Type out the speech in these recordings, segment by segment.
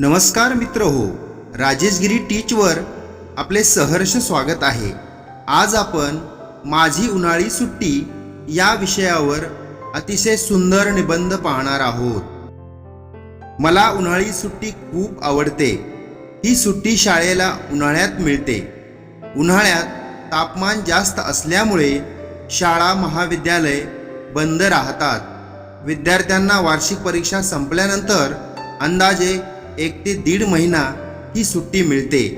नमस्कार मित्र हो राजेशगिरी टीचवर आपले सहर्ष स्वागत आहे. आज आपण माझी उन्हाळी सुट्टी या विषयावर अतिशय सुंदर निबंध पाहणार आहोत. मला उन्हाळी सुट्टी खूप आवडते. ही सुट्टी शाळेला उन्हाळ्यात मिळते. उन्हाळ्यात तापमान जास्त असल्यामुळे शाळा महाविद्यालय बंद राहतात. विद्यार्थ्यांना वार्षिक परीक्षा संपल्यानंतर अंदाजे एक ते दीड महिना ही सुट्टी मिळते.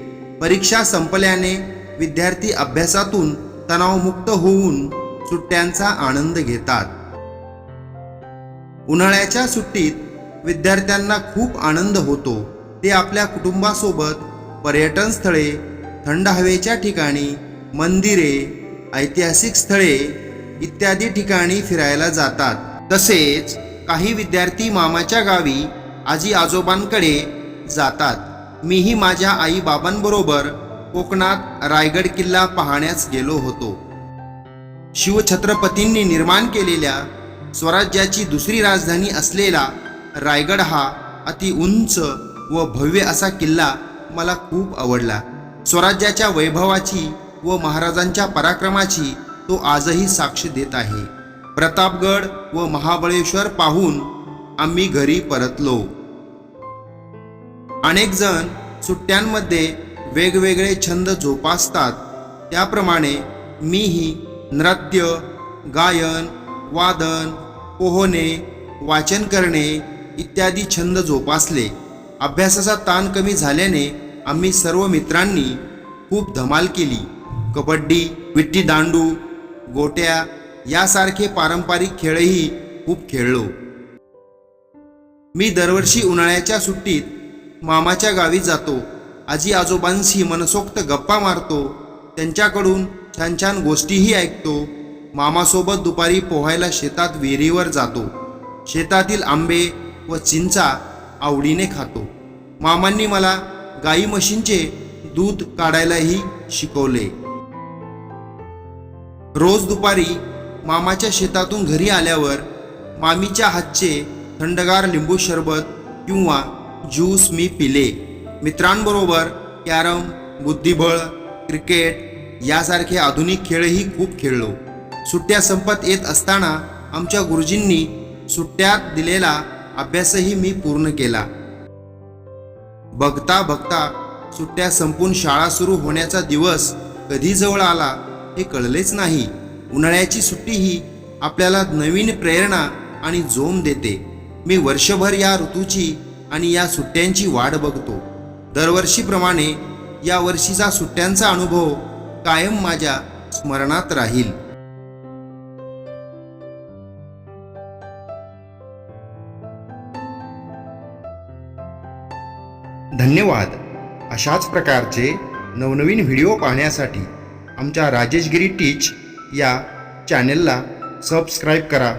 परीक्षा संपल्याने विद्यार्थी अभ्यासातून तणावमुक्त होऊन सुट्ट्यांचा आनंद घेतात. उन्हाळ्याच्या सुट्टीत विद्यार्थ्यांना खूप आनंद होतो. ते आपल्या कुटुंबासोबत पर्यटन स्थळे थंड हवेच्या ठिकाणी मंदिरे ऐतिहासिक स्थळे इत्यादी ठिकाणी फिरायला जातात. तसेच काही विद्यार्थी मामाच्या गावी आजी आजोबांकडे जातात. मीही माझ्या आई बाबांबरोबर कोकणात रायगड किल्ला पाहण्यास गेलो होतो. शिवछत्रपतींनी निर्माण केलेल्या स्वराज्याची दुसरी राजधानी असलेला रायगड हा अति उंच व भव्य असा किल्ला मला खूप आवडला. स्वराज्याच्या वैभवाची व महाराजांच्या पराक्रमाची तो आजही साक्ष देत आहे. प्रतापगड व महाबळेश्वर पाहून आम्ही घरी परतलो. अनेक जण सुट्ट्यांमध्ये वेगवेगळे छंद जोपासतात. त्याप्रमाणे मीही नृत्य गायन वादन पोहणे वाचन करणे इत्यादी छंद जोपासले. अभ्यासाचा ताण कमी झाल्याने आम्ही सर्व मित्रांनी खूप धमाल केली. कबड्डी विट्टी दांडू गोट्या यासारखे पारंपरिक खेळही खूप खेळलो. मी दरवर्षी उन्हाळ्याच्या सुट्टीत मामाच्या गावी जातो. आजी आजोबांशी मनसोक्त गप्पा मारतो. त्यांच्याकडून छान छान गोष्टीही ऐकतो. मामासोबत दुपारी पोहायला शेतात विहिरीवर जातो. शेतातील आंबे व चिंचा आवडीने खातो. मामांनी मला गाई म्हशींचे दूध काढायलाही शिकवले. रोज दुपारी मामाच्या शेतातून घरी आल्यावर मामीच्या हातचे थंडगार लिंबू सरबत किंवा ज्यूस मी पिले. मित्रांबरोबर कॅरम बुद्धिबळ क्रिकेट यासारखे आधुनिक खेळही खूप खेळलो. सुट्ट्या संपत येत असताना आमच्या गुरुजींनी सुट्ट्यात दिलेला अभ्यासही मी पूर्ण केला. बघता बघता सुट्ट्या संपून शाळा सुरू होण्याचा दिवस कधी जवळ आला हे कळलेच नाही. उन्हाळ्याची सुट्टी ही आपल्याला नवीन प्रेरणा आणि जोम देते. मी वर्षभर या ऋतूची आणि या सुट्ट्यांची वाट बघतो. दरवर्षीप्रमाणे या वर्षीचा सुट्ट्यांचा अनुभव कायम माझ्या स्मरणात राहील. धन्यवाद. अशाच प्रकारचे नवनवीन व्हिडिओ पाहण्यासाठी आमच्या राजेशगिरी टीच या चॅनेलला सबस्क्राईब करा.